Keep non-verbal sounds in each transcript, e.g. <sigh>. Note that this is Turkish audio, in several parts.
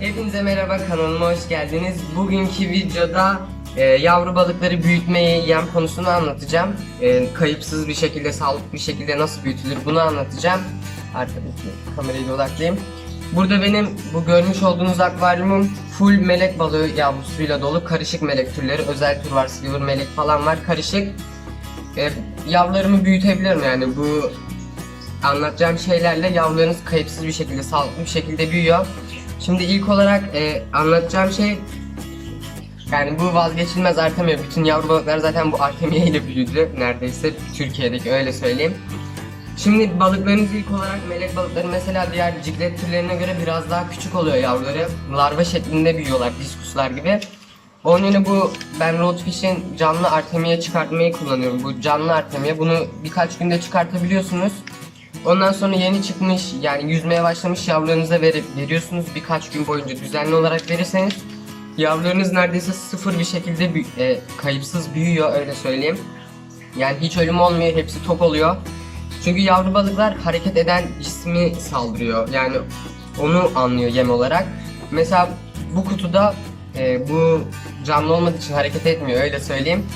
Hepinize merhaba kanalıma hoş geldiniz. Bugünkü videoda e, yavru balıkları büyütmeyi, yem konusunu anlatacağım. E, kayıpsız bir şekilde, sağlıklı bir şekilde nasıl büyütülür bunu anlatacağım. Arkadaki kamerayı da odaklayayım. Burada benim bu görmüş olduğunuz akvaryumum full melek balığı yavrusuyla dolu karışık melek türleri. Özel tür var, silver melek falan var karışık. E, yavrularımı büyütebilirim yani bu anlatacağım şeylerle yavrularınız kayıpsız bir şekilde, sağlıklı bir şekilde büyüyor. Şimdi ilk olarak e, anlatacağım şey yani bu vazgeçilmez Artemia. Bütün yavru balıklar zaten bu Artemia ile büyüdü neredeyse Türkiye'deki öyle söyleyeyim. Şimdi balıklarınız ilk olarak melek balıkları mesela diğer ciklet türlerine göre biraz daha küçük oluyor yavruları. Larva şeklinde büyüyorlar diskuslar gibi. Onun yerine bu ben Roadfish'in canlı Artemia çıkartmayı kullanıyorum. Bu canlı Artemia bunu birkaç günde çıkartabiliyorsunuz. Ondan sonra yeni çıkmış yani yüzmeye başlamış yavrularınıza verip veriyorsunuz birkaç gün boyunca düzenli olarak verirseniz yavrularınız neredeyse sıfır bir şekilde e, kayıpsız büyüyor öyle söyleyeyim. Yani hiç ölüm olmuyor hepsi tok oluyor. Çünkü yavru balıklar hareket eden cismi saldırıyor yani onu anlıyor yem olarak. Mesela bu kutuda e, bu canlı olmadığı için hareket etmiyor öyle söyleyeyim.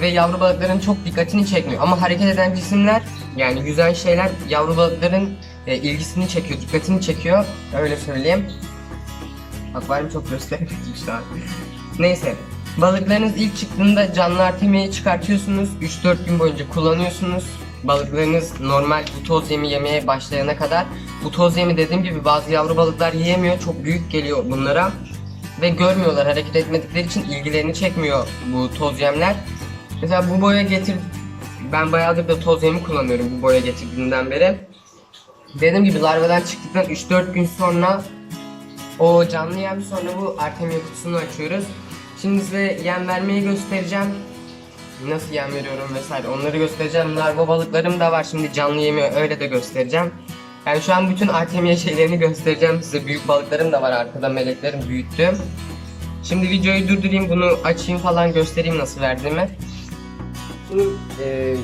Ve yavru balıkların çok dikkatini çekmiyor. Ama hareket eden cisimler yani yüzen şeyler yavru balıkların e, ilgisini çekiyor, dikkatini çekiyor. Öyle söyleyeyim. Akvaryum çok göstermiş şu an. <laughs> Neyse. Balıklarınız ilk çıktığında canlı artemiyi çıkartıyorsunuz. 3-4 gün boyunca kullanıyorsunuz. Balıklarınız normal bu toz yemi yemeye başlayana kadar. Bu toz yemi dediğim gibi bazı yavru balıklar yiyemiyor. Çok büyük geliyor bunlara. Ve görmüyorlar hareket etmedikleri için ilgilerini çekmiyor bu toz yemler. Mesela bu boya getir ben bayağıdır da toz yemi kullanıyorum bu boya getirdiğinden beri. Dediğim gibi larvadan çıktıktan 3-4 gün sonra o canlı yem sonra bu Artemia kutusunu açıyoruz. Şimdi size yem vermeyi göstereceğim. Nasıl yem veriyorum vesaire onları göstereceğim. Larva balıklarım da var şimdi canlı yemi öyle de göstereceğim. Yani şu an bütün Artemia şeylerini göstereceğim size. Büyük balıklarım da var arkada meleklerim büyüttüm. Şimdi videoyu durdurayım bunu açayım falan göstereyim nasıl verdiğimi. Şimdi e,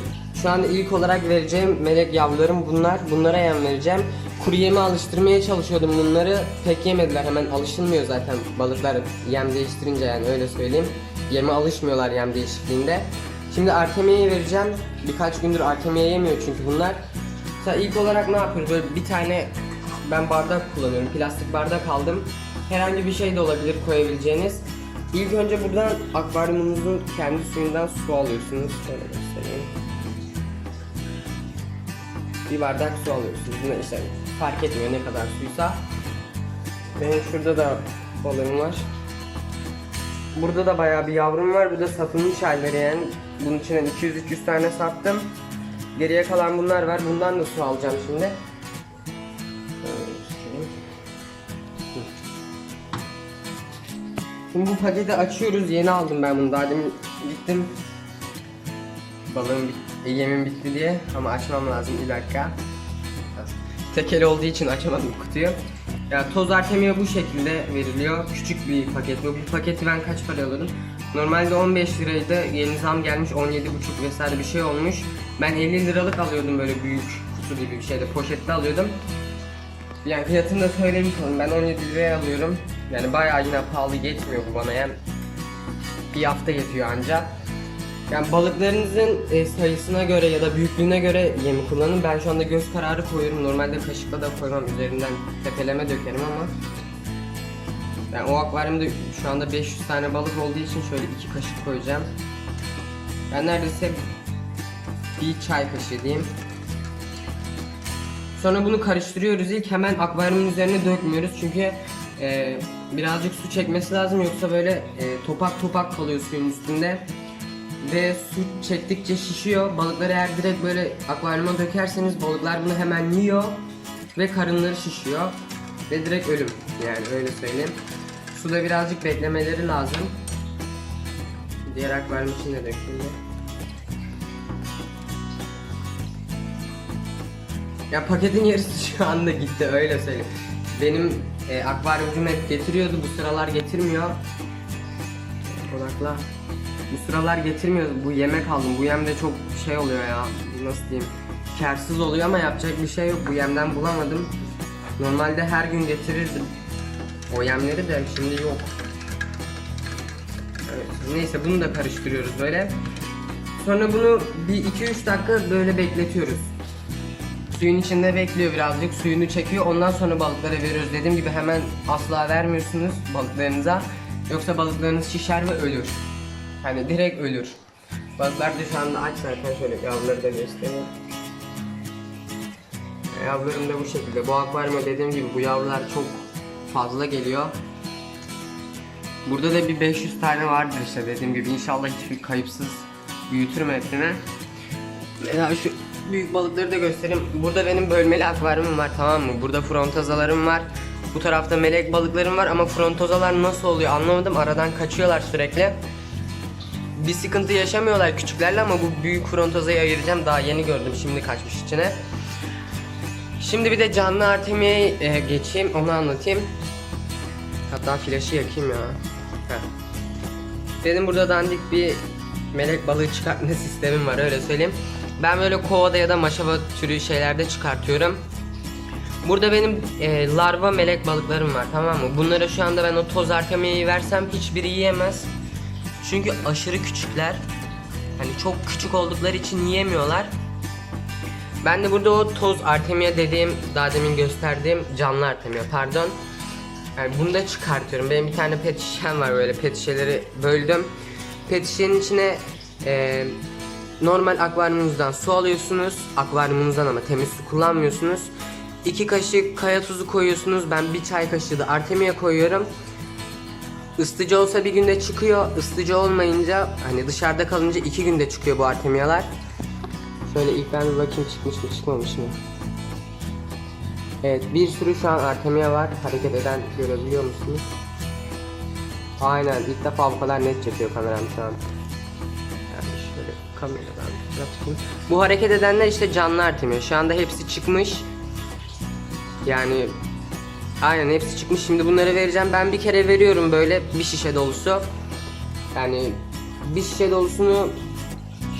şu anda ilk olarak vereceğim melek yavrularım bunlar. Bunlara yem vereceğim. Kuru yeme alıştırmaya çalışıyordum bunları. Pek yemediler. Hemen alışılmıyor zaten balıklar yem değiştirince yani öyle söyleyeyim. Yeme alışmıyorlar yem değişikliğinde. Şimdi Artemia'ya vereceğim. Birkaç gündür Artemia yemiyor çünkü bunlar. Mesela ilk olarak ne yapıyoruz? Böyle bir tane ben bardak kullanıyorum. Plastik bardak aldım. Herhangi bir şey de olabilir koyabileceğiniz. İlk önce buradan akvaryumunuzun kendi suyundan su alıyorsunuz. Şöyle göstereyim. Bir bardak su alıyorsunuz. Buna işte fark etmiyor ne kadar suysa. Benim şurada da balığım var. Burada da bayağı bir yavrum var. Bu da satılmış halleri yani. Bunun içinden 200-300 tane sattım. Geriye kalan bunlar var. Bundan da su alacağım şimdi. Şimdi bu paketi açıyoruz. Yeni aldım ben bunu. Daha demin gittim. Balığım bit e, yemim bitti diye ama açmam lazım bir dakika. Tekel olduğu için açamadım kutuyu. Ya toz artemia bu şekilde veriliyor. Küçük bir paket bu. Bu paketi ben kaç para alırım? Normalde 15 liraydı. Yeni zam gelmiş 17,5 vesaire bir şey olmuş. Ben 50 liralık alıyordum böyle büyük kutu gibi bir şeyde poşette alıyordum. Yani fiyatını da söylemiş olayım. Ben 17 liraya alıyorum. Yani bayağı yine pahalı geçmiyor bu bana yani. Bir hafta yetiyor ancak. Yani balıklarınızın e, sayısına göre ya da büyüklüğüne göre yemi kullanın. Ben şu anda göz kararı koyuyorum. Normalde kaşıkla da koymam. Üzerinden tepeleme dökerim ama. Ben o akvaryumda şu anda 500 tane balık olduğu için şöyle iki kaşık koyacağım. Ben neredeyse bir çay kaşığı diyeyim. Sonra bunu karıştırıyoruz. İlk hemen akvaryumun üzerine dökmüyoruz çünkü e, birazcık su çekmesi lazım yoksa böyle e, topak topak kalıyor suyun üstünde ve su çektikçe şişiyor. Balıkları eğer direkt böyle akvaryuma dökerseniz balıklar bunu hemen yiyor ve karınları şişiyor ve direkt ölüm yani öyle söyleyeyim. Suda birazcık beklemeleri lazım. Diğer akvaryum içine döküldü. Ya paketin yarısı <laughs> şu anda gitti öyle söyleyeyim. Benim e, akvaryumcum hep getiriyordu bu sıralar getirmiyor. Odakla. Bu sıralar getirmiyor. Bu yemek aldım. Bu yem de çok şey oluyor ya. Nasıl diyeyim? Karsız oluyor ama yapacak bir şey yok. Bu yemden bulamadım. Normalde her gün getirirdim. O yemleri de şimdi yok. Evet, neyse bunu da karıştırıyoruz böyle. Sonra bunu bir 2-3 dakika böyle bekletiyoruz. Suyun içinde bekliyor birazcık, suyunu çekiyor. Ondan sonra balıklara veriyoruz. Dediğim gibi hemen asla vermiyorsunuz balıklarınıza. Yoksa balıklarınız şişer ve ölür. Hani direkt ölür. Balıklar da şu anda aç zaten şöyle yavruları da göstereyim. Yavrularım da bu şekilde. Bu akvaryuma dediğim gibi bu yavrular çok fazla geliyor. Burada da bir 500 tane vardır işte dediğim gibi. İnşallah hiçbir kayıpsız büyütürüm hepsini. Mesela şu büyük balıkları da göstereyim. Burada benim bölmeli akvaryumum var tamam mı? Burada frontozalarım var. Bu tarafta melek balıklarım var ama frontozalar nasıl oluyor anlamadım. Aradan kaçıyorlar sürekli. Bir sıkıntı yaşamıyorlar küçüklerle ama bu büyük frontozayı ayıracağım. Daha yeni gördüm şimdi kaçmış içine. Şimdi bir de canlı artemiye e, geçeyim onu anlatayım. Hatta flaşı yakayım ya. Heh. Benim burada dandik bir melek balığı çıkartma <laughs> sistemim var öyle söyleyeyim. Ben böyle kovada ya da maşava türü şeylerde çıkartıyorum. Burada benim e, larva melek balıklarım var tamam mı? Bunlara şu anda ben o toz artemiyeyi versem hiçbiri yiyemez. Çünkü aşırı küçükler. Hani çok küçük oldukları için yiyemiyorlar. Ben de burada o toz artemia dediğim, daha demin gösterdiğim canlı artemia pardon. Yani bunu da çıkartıyorum. Benim bir tane pet şişem var böyle pet şişeleri böldüm. Pet şişenin içine e, normal akvaryumunuzdan su alıyorsunuz. Akvaryumunuzdan ama temiz su kullanmıyorsunuz. 2 kaşık kaya tuzu koyuyorsunuz. Ben bir çay kaşığı da artemia koyuyorum. Isıtıcı olsa bir günde çıkıyor. Isıtıcı olmayınca hani dışarıda kalınca iki günde çıkıyor bu artemiyalar. Şöyle ilk ben bir bakayım çıkmış mı çıkmamış mı? Evet bir sürü şu an artemia var. Hareket eden görebiliyor musunuz? Aynen ilk defa bu kadar net çekiyor kameram şu an. Kameradan tutayım. Bu hareket edenler işte canlı artemia. Şu anda hepsi çıkmış. Yani Aynen hepsi çıkmış. Şimdi bunları vereceğim. Ben bir kere veriyorum böyle bir şişe dolusu. Yani bir şişe dolusunu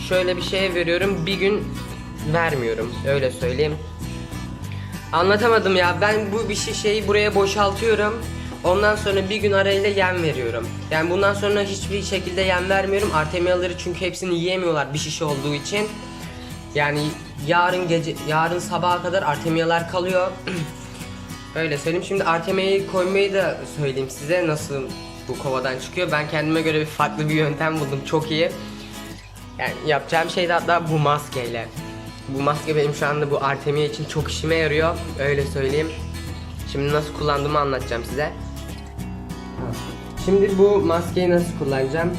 şöyle bir şeye veriyorum. Bir gün vermiyorum. Öyle söyleyeyim. Anlatamadım ya. Ben bu bir şişeyi buraya boşaltıyorum. Ondan sonra bir gün arayla yem veriyorum. Yani bundan sonra hiçbir şekilde yem vermiyorum. Artemiyaları çünkü hepsini yiyemiyorlar bir şişe olduğu için. Yani yarın gece yarın sabaha kadar artemiyalar kalıyor. <clears throat> Öyle söyleyeyim. Şimdi Artemia'yı koymayı da söyleyeyim size nasıl bu kovadan çıkıyor. Ben kendime göre bir farklı bir yöntem buldum. Çok iyi. Yani yapacağım şey de hatta bu maskeyle. Bu maske benim şu anda bu Artemia için çok işime yarıyor. Öyle söyleyeyim. Şimdi nasıl kullandığımı anlatacağım size. Şimdi bu maskeyi nasıl kullanacağım?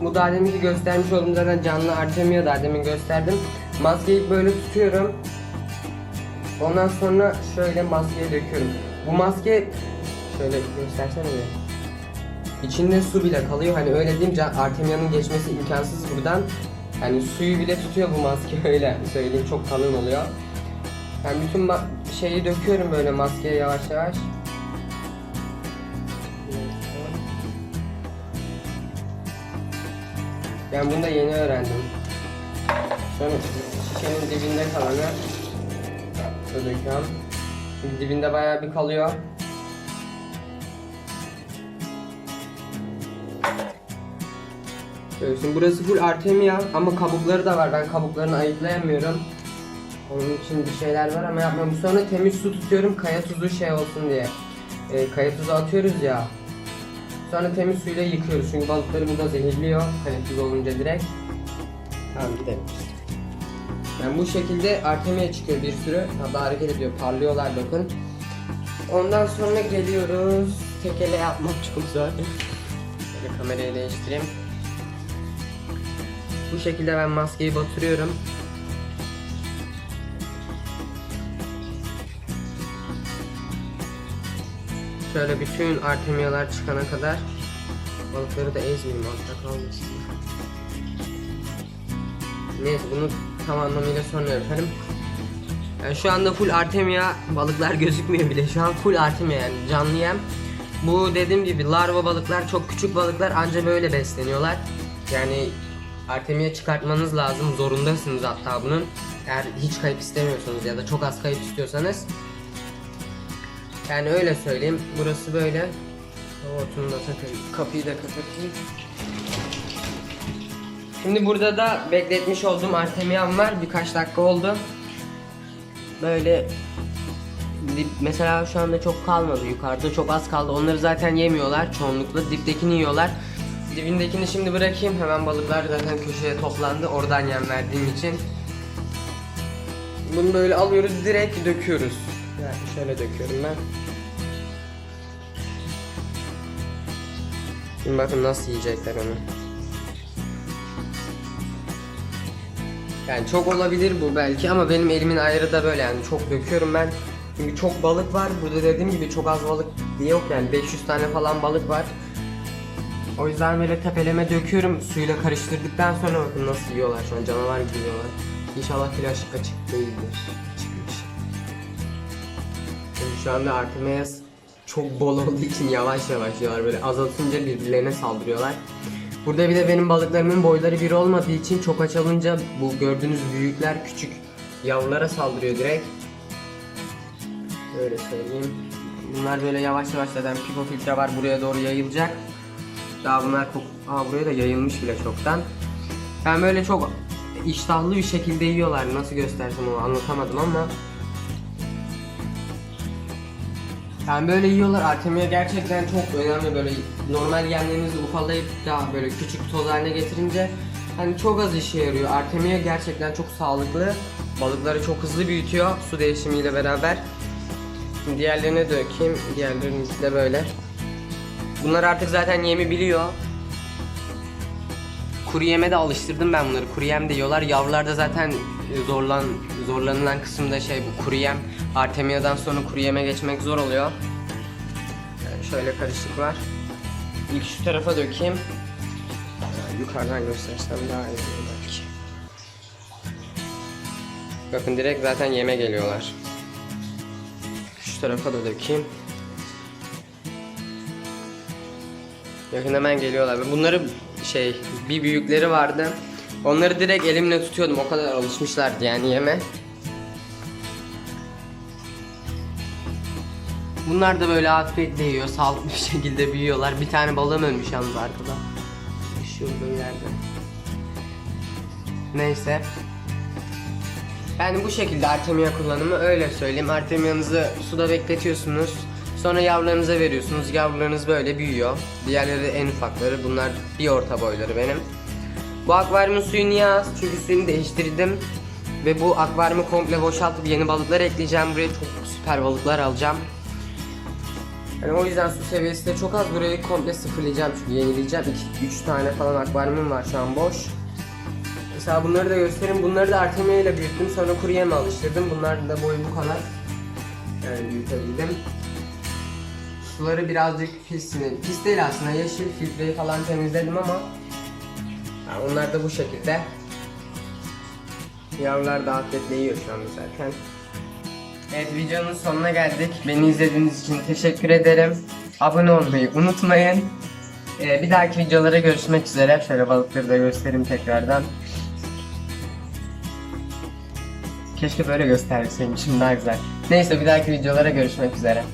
Bu daha deminki göstermiş olduğum zaten canlı Artemia daha demin gösterdim. Maskeyi böyle tutuyorum. Ondan sonra şöyle maskeye döküyorum. Bu maske şöyle göstersene bir. İçinde su bile kalıyor. Hani öyle deyince Artemia'nın geçmesi imkansız buradan. Hani suyu bile tutuyor bu maske <laughs> öyle söyleyeyim çok kalın oluyor. Ben bütün ma- şeyi döküyorum böyle maskeye yavaş yavaş. Ben bunu da yeni öğrendim. Sonra şişenin dibinde kalanı döküyorum. Şimdi dibinde bayağı bir kalıyor. Şimdi burası full artemia ama kabukları da var. Ben kabuklarını ayıklayamıyorum. Onun için bir şeyler var ama yapmam. Sonra temiz su tutuyorum kaya tuzu şey olsun diye. Ee, kaya tuzu atıyoruz ya. Sonra temiz suyla yıkıyoruz çünkü balıkları burada zehirliyor. Kaya tuzu olunca direkt. Tamam gidelim. Yani bu şekilde Artemia çıkıyor bir sürü. Hatta hareket ediyor. Parlıyorlar bakın. Ondan sonra geliyoruz. Tekele yapmak çok zor. Şöyle kamerayı değiştireyim. Bu şekilde ben maskeyi batırıyorum. Şöyle bütün artemiyalar çıkana kadar balıkları da ezmeyeyim altta kalmasın. Neyse bunu tam anlamıyla sonra yaparım. Yani şu anda full artemia balıklar gözükmüyor bile. Şu an full artemia yani canlı yem. Bu dediğim gibi larva balıklar çok küçük balıklar anca böyle besleniyorlar. Yani artemia çıkartmanız lazım. Zorundasınız hatta bunun. Eğer hiç kayıp istemiyorsanız ya da çok az kayıp istiyorsanız. Yani öyle söyleyeyim. Burası böyle. Hortumunu da takayım. Kapıyı da kapatayım. Şimdi burada da bekletmiş olduğum artemiyan var. Birkaç dakika oldu. Böyle mesela şu anda çok kalmadı yukarıda çok az kaldı. Onları zaten yemiyorlar çoğunlukla. Diptekini yiyorlar. Dibindekini şimdi bırakayım. Hemen balıklar zaten köşeye toplandı. Oradan yem verdiğim için. Bunu böyle alıyoruz direkt döküyoruz. Yani şöyle döküyorum ben. Şimdi bakın nasıl yiyecekler onu. Yani çok olabilir bu belki ama benim elimin ayarı da böyle yani çok döküyorum ben. Çünkü çok balık var. Burada dediğim gibi çok az balık diye yok yani 500 tane falan balık var. O yüzden böyle tepeleme döküyorum. Suyla karıştırdıktan sonra bakın nasıl yiyorlar şu an canavar gibi yiyorlar. İnşallah flaş açık değildir. Çünkü şu anda Artemis çok bol olduğu için yavaş yavaş yiyorlar. Böyle azaltınca birbirlerine saldırıyorlar. Burada bir de benim balıklarımın boyları bir olmadığı için çok aç alınca bu gördüğünüz büyükler küçük yavrulara saldırıyor direkt. Öyle söyleyeyim. Bunlar böyle yavaş yavaş zaten pico filtre var buraya doğru yayılacak. Daha bunlar kok Aa, buraya da yayılmış bile çoktan. Ben böyle çok iştahlı bir şekilde yiyorlar. Nasıl göstersem onu anlatamadım ama. Yani böyle yiyorlar. Artemia gerçekten çok önemli böyle normal yemlerinizi ufalayıp daha böyle küçük toz haline getirince hani çok az işe yarıyor. Artemia gerçekten çok sağlıklı. Balıkları çok hızlı büyütüyor su değişimiyle beraber. Şimdi diğerlerine dökeyim. Diğerlerini de böyle. Bunlar artık zaten yemi biliyor. Kuru yeme de alıştırdım ben bunları. Kuru yem de yiyorlar. Yavrular da zaten zorlan zorlanılan kısımda şey bu kuru yem. Artemia'dan sonra kuru yeme geçmek zor oluyor. Yani şöyle karışık var. İlk şu tarafa dökeyim. Yani yukarıdan göstersem daha iyi olur belki. Bakın direkt zaten yeme geliyorlar. Şu tarafa da dökeyim. Yakın hemen geliyorlar. Bunları şey bir büyükleri vardı. Onları direkt elimle tutuyordum. O kadar alışmışlardı yani yeme. Bunlar da böyle afiyetle yiyor. Sağlıklı bir şekilde büyüyorlar. Bir tane balığım ölmüş yalnız arkada. Şurada ileride. Neyse. Yani bu şekilde Artemia kullanımı öyle söyleyeyim. Artemia'nızı suda bekletiyorsunuz. Sonra yavrularınıza veriyorsunuz. Yavrularınız böyle büyüyor. Diğerleri en ufakları. Bunlar bir orta boyları benim. Bu akvaryumun suyu niye az? Çünkü suyunu değiştirdim. Ve bu akvaryumu komple boşaltıp yeni balıklar ekleyeceğim. Buraya çok süper balıklar alacağım. Yani o yüzden su seviyesi de çok az. Burayı komple sıfırlayacağım çünkü yenileyeceğim. 3 tane falan akvaryumum var şu an boş. Mesela bunları da göstereyim. Bunları da Artemia ile büyüttüm. Sonra kuru yeme alıştırdım. Bunlar da boyu bu kadar. Yani büyütebildim. Suları birazcık pis. Pis değil aslında. Yeşil filtreyi falan temizledim ama yani onlar da bu şekilde. Yavrular da afiyetle yiyor şu anda zaten. Evet videonun sonuna geldik. Beni izlediğiniz için teşekkür ederim. Abone olmayı unutmayın. Ee, bir dahaki videolara görüşmek üzere. Şöyle balıkları da göstereyim tekrardan. Keşke böyle gösterseymişim daha güzel. Neyse bir dahaki videolara görüşmek üzere.